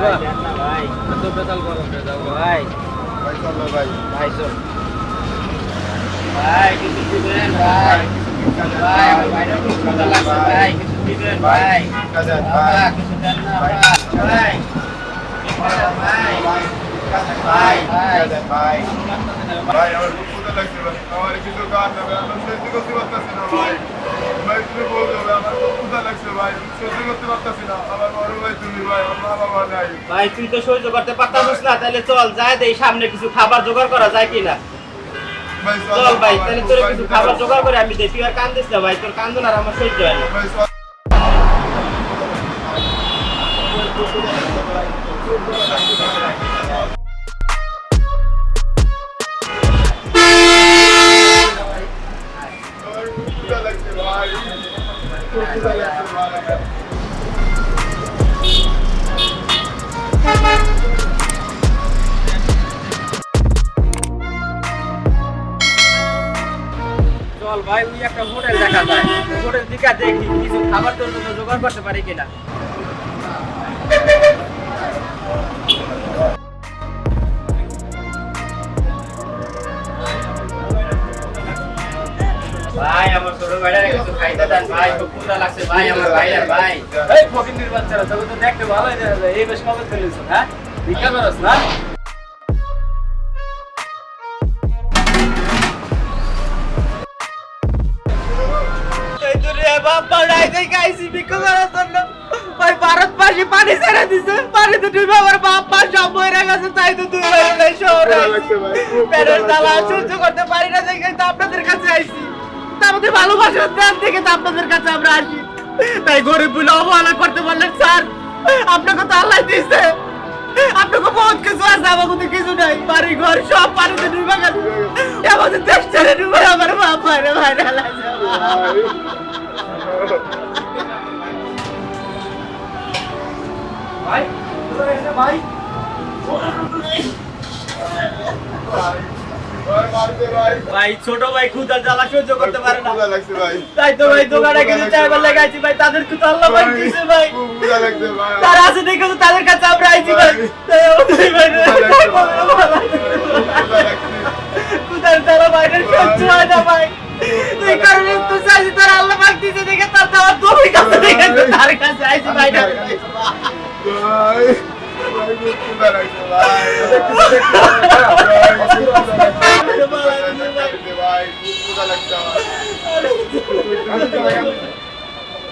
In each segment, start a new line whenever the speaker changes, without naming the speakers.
গা।
ভাই ভাই চল ভাই কিছু দিবেন ভাই ভাই আমার ভাইরা খুব ক্ষুধা লাগছে ভাই কিছু দিবেন ভাই বাবা, কিছু দেন না ভাই ভাই
করতে পারতেছি না না আমার
তুই তো সহ্য করতে পারতাছিস না তাহলে চল যায় দেই, সামনে কিছু খাবার জোগাড় করা যায় কিনা? চল ভাই তাহলে তোর কিছু খাবার জোগাড় করে আমি দেই। আর কান্দিস না ভাই, তোর কান্দন আর আমার সহ্য হয় না।
চল ভাই,
ওই একটা হোটেল দেখা যায়। হোটেল দিকে দেখি, কিছু খাবার জন্য জোগাড় করতে পারি কিনা। আমার ছোট ভাইরা কিছু খাইতে দেন। ভাই খুব ক্ষুধা লাগছে। ভাই আমার ভাইরা ভাই।
এই ফকিন্নির বাচ্চারা তোকে তো দেখতে ভালোই দেখা যায়। এই বেশ কবে ফেলিস হ্যাঁ? ভিক্ষা করস না?
পানি ছেড়ে দিছে। পানিতে ডুবে আমার বাপ মা সব মরে গেছে তাই তো দুই ভাই শহরে।
ক্ষুধা লাগছে ভাই। খুব ক্ষুধা
পেটের জ্বালা সহ্য করতে পারি না দেখে তো আপনাদের কাছে আইছি। আমাদের ভালোবাসার দেন থেকে তো আপনাদের কাছে আমরা আসি। তাই গরিব বলে অবহেলা করতে পারলেন স্যার, আপনাকে তো আল্লাহ দিয়েছে। আপনাকে বহুত কিছু আছে আমার মধ্যে কিছু নাই। বাড়ি ঘর সব পানিতে ডুবে গেছে। আমাদের দেশ ছেড়ে ডুবে আমার বাপ ভাইরে ভাইরে
ভাই ভাই?
ভাই
ছোট ভাই ক্ষুধা জ্বালা সহ্য করতে পারে না।
লাগছে ভাই।
তাই তো ভাই দোকানে কিছু চাইবার লাগাইছি ভাই তাদের তো আল্লাহ ভাই দিছে ভাই। তারা আছে দেখে তো তাদের কাছে আমরা আইছি ভাই। তাই আমাদের ভাই রে,
ক্ষুধা লাগছে
ক্ষুধার জ্বালা ভাইদের সহ্য হয় না ভাই। এই কারণে তো চাইছি তারা আল্লাহ পাক দিছে দেখে তার দেওয়ার দমি কাছে দেখে তার কাছে আইছি ভাই।
ভাই।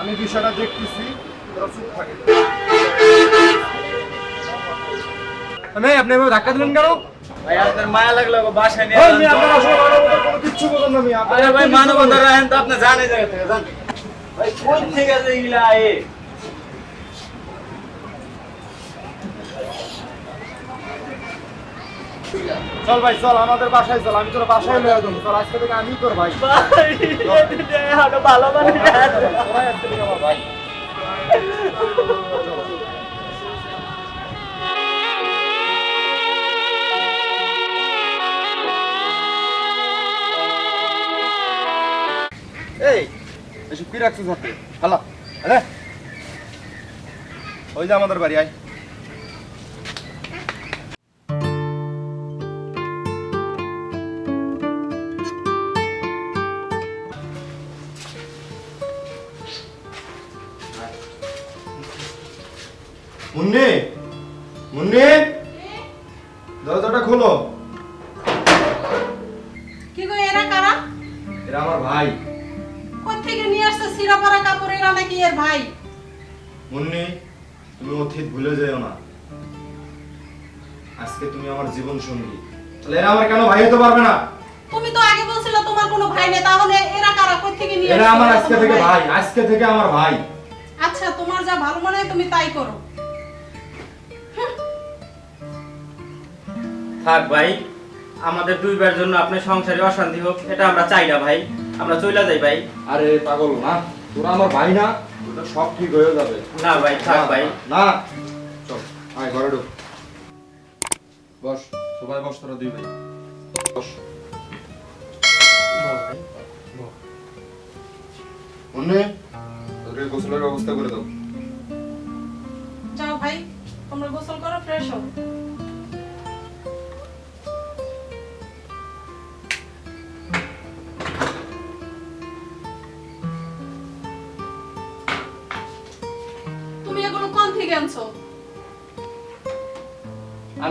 আমি বিষয়টা দেখতেছি
আমি আপনি এভাবে ধাক্কা দিলেন কেন?
ভাই আপনার মায়া লাগল বাসায় নিয়ে
কিচ্ছু
আরে ভাই তো আপনি জানে জায়গা থেকে ভাই কোন
চল ভাই চল আমাদের বাসায় চল আমি তোর বাসায় লয়ে যাব। চল আজকে থেকে আমি তোর ভাই।
ভালো মানে
থেকে আমার ভাই। এই এসব কি রাখছিস হাতে? হালা আরে। ওই যে আমাদের বাড়ি আয়। মুন্নি মুন্নি। দরজাটা খোলো।
কি গো এরা কারা?
এরা আমার ভাই।
কোথেকে নিয়ে আসছে সিরা পরা কাপড়? এরা নাকি এর ভাই?
মুন্নি তুমি অতীত ভুলে যেও না। আজকে তুমি আমার জীবন সঙ্গী। তাহলে এরা আমার কেন ভাই হতে পারবে না?
তুমি তো আগে বলছিলে তোমার কোনো ভাই নেই তাহলে এরা কারা? কোথেকে নিয়ে
এরা আমার আজকে থেকে ভাই আজকে থেকে আমার ভাই।
আচ্ছা তোমার যা ভালো মনে হয় তুমি তাই করো।
থাক ভাই আমাদের দুইবার জন্য আপনার সংসারে অশান্তি হোক এটা আমরা চাই না ভাই আমরা চলে যাই ভাই।
আরে পাগল না তোরা আমার ভাই না ওটা সব ঠিক হয়ে যাবে।
না ভাই থাক ভাই।
না চল আয় ঘরে ঢুক। বস সবাই বস তোরা দুই ভাই। বস। মুন্নি তোদের গোসলের ব্যবস্থা করে দাও।
যাও ভাই তোমরা গোসল করো ফ্রেশ হও।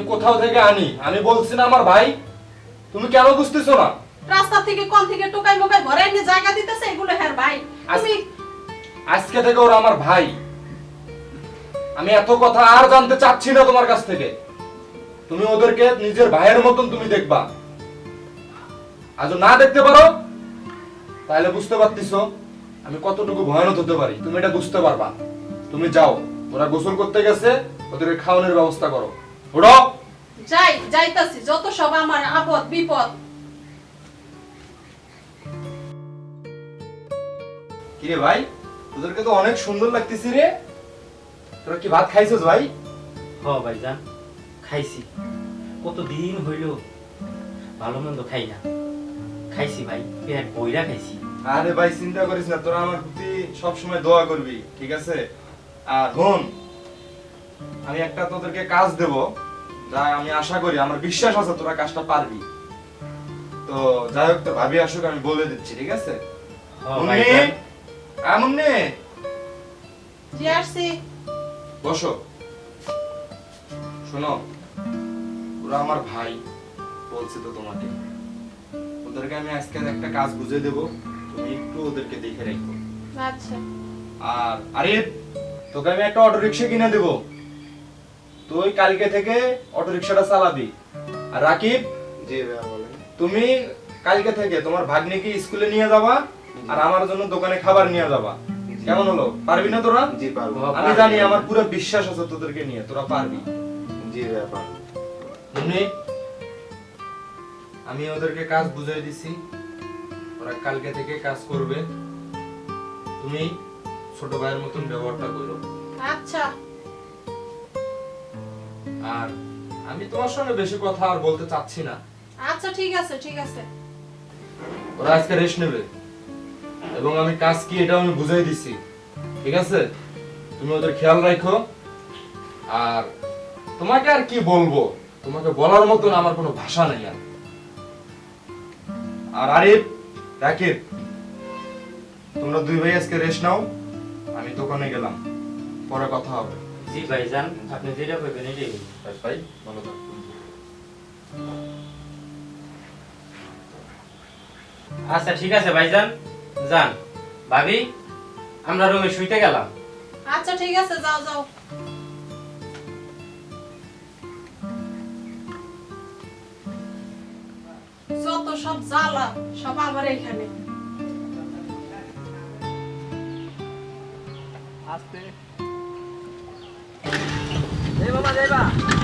আমি কোথাও থেকে আনি? আমি বলছি না আমার ভাই। তুমি কেন বুঝতেছো না?
রাস্তা থেকে কোন থেকে টোকাই মোকাই ভরে এনে জায়গা দিতেছে এগুলো হ্যাঁ ভাই। তুমি
আজকে থেকে ওরা আমার ভাই। আমি এত কথা আর জানতে চাচ্ছি না তোমার কাছ থেকে। তুমি ওদেরকে নিজের ভাইয়ের মতন তুমি দেখবা। আজ না দেখতে পারো? তাহলে বুঝতে পারতিস আমি কতটুকু ভয়ানক হতে পারি। তুমি এটা বুঝতে পারবা। তুমি যাও ওরা গোসল করতে গেছে ওদেরকে খাওয়ানোর ব্যবস্থা করো। ওড়ো
যাই যাইতাছি। যত সব আমার আপদ বিপদ।
কিরে ভাই তোদেরকে তো অনেক সুন্দর লাগতেছি রে। তোরা কি ভাত খাইছিস ভাই?
হ ভাই যান খাইছি। কত দিন হইল ভালো মন্দ খাই না। খাইছি ভাই পেট বইরা খাইছি।
আরে ভাই চিন্তা করিস না তোরা আমার প্রতি সবসময় দোয়া করবি ঠিক আছে? আর হন আমি একটা তোদেরকে কাজ দেব যা আমি আশা করি আমার বিশ্বাস আছে তোরা কাজটা পারবি। তো যাই হোক তো ভাবি আসুক আমি বলে দিচ্ছি ঠিক আছে? মুন্নি?
জি আসছি।
বসো। শোনো ওরা আমার ভাই বলছি তো তোমাকে। ওদেরকে আমি আজকে একটা কাজ বুঝে দেব তুমি একটু ওদেরকে দেখে রাখো।
আচ্ছা।
আর আরে তোকে আমি একটা অটো রিক্সা কিনে দেব। তুই কালকে থেকে অটো রিক্সাটা চালাবি। আর রাকিব
জি ভাইয়া বলেন।
তুমি কালকে থেকে তোমার ভাগ্নিকে স্কুলে নিয়ে যাবা আর আমার জন্য দোকানে খাবার নিয়ে যাবা। কেমন হলো? পারবি না তোরা?
জি পারব।
আমি জানি আমার পুরো বিশ্বাস আছে তোদেরকে নিয়ে তোরা পারবি।
জি ভাইয়া পারব।
আমি ওদেরকে কাজ বুঝাই দিছি। ওরা কালকে থেকে কাজ করবে। তুমি ছোট ভাইয়ের মতন ব্যবহারটা করো।
আচ্ছা।
আর আমি তোমার সঙ্গে বেশি কথা আর বলতে চাচ্ছি না।
আচ্ছা ঠিক আছে ঠিক আছে।
ওরা আজকে রেস্ট নেবে। এবং আমি কাজ কি এটা আমি বুঝাই দিছি। ঠিক আছে? তুমি ওদের খেয়াল রাখো। আর তোমাকে আর কি বলব? তোমাকে বলার মতন আমার কোনো ভাষা নেই আর। আর আরিফ রাকিব তোমরা দুই ভাই আজকে রেস্ট নাও। আমি দোকানে গেলাম। পরে কথা হবে।
জি ভাই যান আপনি যেটা করবেন এটাই করবেন।
ভাই ভালো থাকো।
আচ্ছা ঠিক আছে ভাইজান যান। ভাবি আমরা রুমে শুইতে গেলাম।
আচ্ছা ঠিক আছে যাও যাও। যত সব জ্বালা সব আমার এখানে।
এই মামা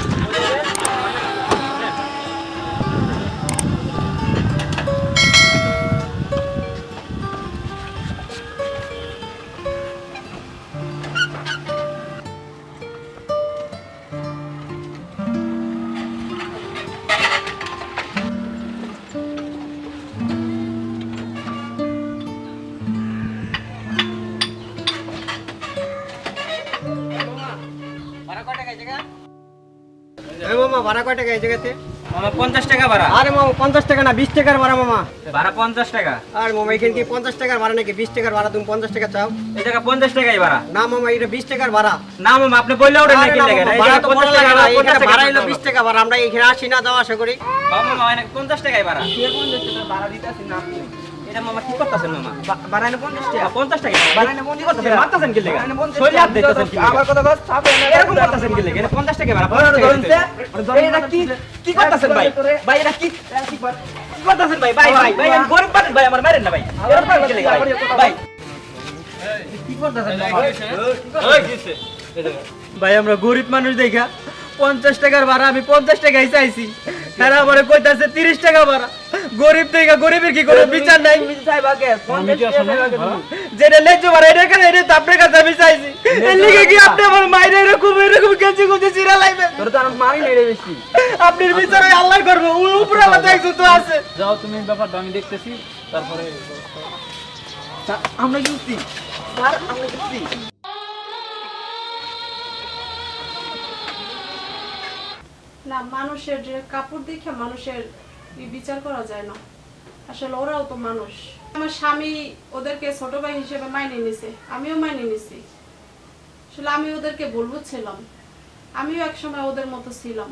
ভাড়া কয় টাকা এই জায়গাতে?
মামা পঞ্চাশ টাকা ভাড়া।
আরে মামা পঞ্চাশ টাকা না বিশ টাকার ভাড়া মামা।
ভাড়া পঞ্চাশ টাকা।
আর মামা এখানে কি পঞ্চাশ টাকার ভাড়া নাকি বিশ টাকার ভাড়া? তুমি পঞ্চাশ টাকা চাও?
এই জায়গা পঞ্চাশ টাকাই ভাড়া।
না মামা এটা বিশ টাকার ভাড়া।
না মামা আপনি বললে ওটা নাকি
না ভাড়া না, হলো
দিতে
বিশ টাকা ভাড়া আমরা এখানে আসি না যাওয়া আশা করি।
মামা পঞ্চাশ টাকাই ভাড়া। এটা মামা কি করতেছেন মামা বাড়াইলে পঞ্চাশ টাকা পঞ্চাশ টাকা বাড়াইলে কি করতেছেন মারতেছেন কি লেগে শরীরে হাত দিতেছেন কি আমার কথা বাস এরকম করতেছেন কি লেগে এটা টাকা ভাড়া পঞ্চাশ টাকা এটা কি কি করতেছেন ভাই ভাই এটা কি কি করতেছেন ভাই ভাই ভাই ভাই আমি গরিব মানুষ ভাই আমার মারেন না ভাই এরকম কি লেগে ভাই ভাই কি করতেছেন ভাই ভাই আমরা গরিব মানুষ দেখা পঞ্চাশ টাকার ভাড়া আমি পঞ্চাশ টাকাই চাইছি। এরা আমার কইতাছে তিরিশ টাকা ভাড়া। গরিব থেকে গরিবের কি কোনো বিচার নাই? যেটা ন্যায্য ভাড়া এটা কেন? এটা আপনার কাছে আমি চাইছি। লিগে কি আপনি আমার এরকম এরকম কেজি কুচি চিরা লাইবেন?
তোর তো মারি নেই রে বেশি।
আপনার বিচার আল্লাহ করব উপরে আল্লাহ তো একজন তো আছে।
যাও তুমি ব্যাপারটা আমি দেখতেছি তারপরে
আমরা আমরা
না, মানুষের যে কাপড় দেখে মানুষের বিচার করা যায় না। আসলে ওরাও তো মানুষ। আমার স্বামী ওদেরকে ছোট ভাই হিসেবে মাইনে নিছে, আমিও মাইনে নিছি। আসলে আমি ওদেরকে বলব ছিলাম আমিও একসময় ওদের মতো ছিলাম।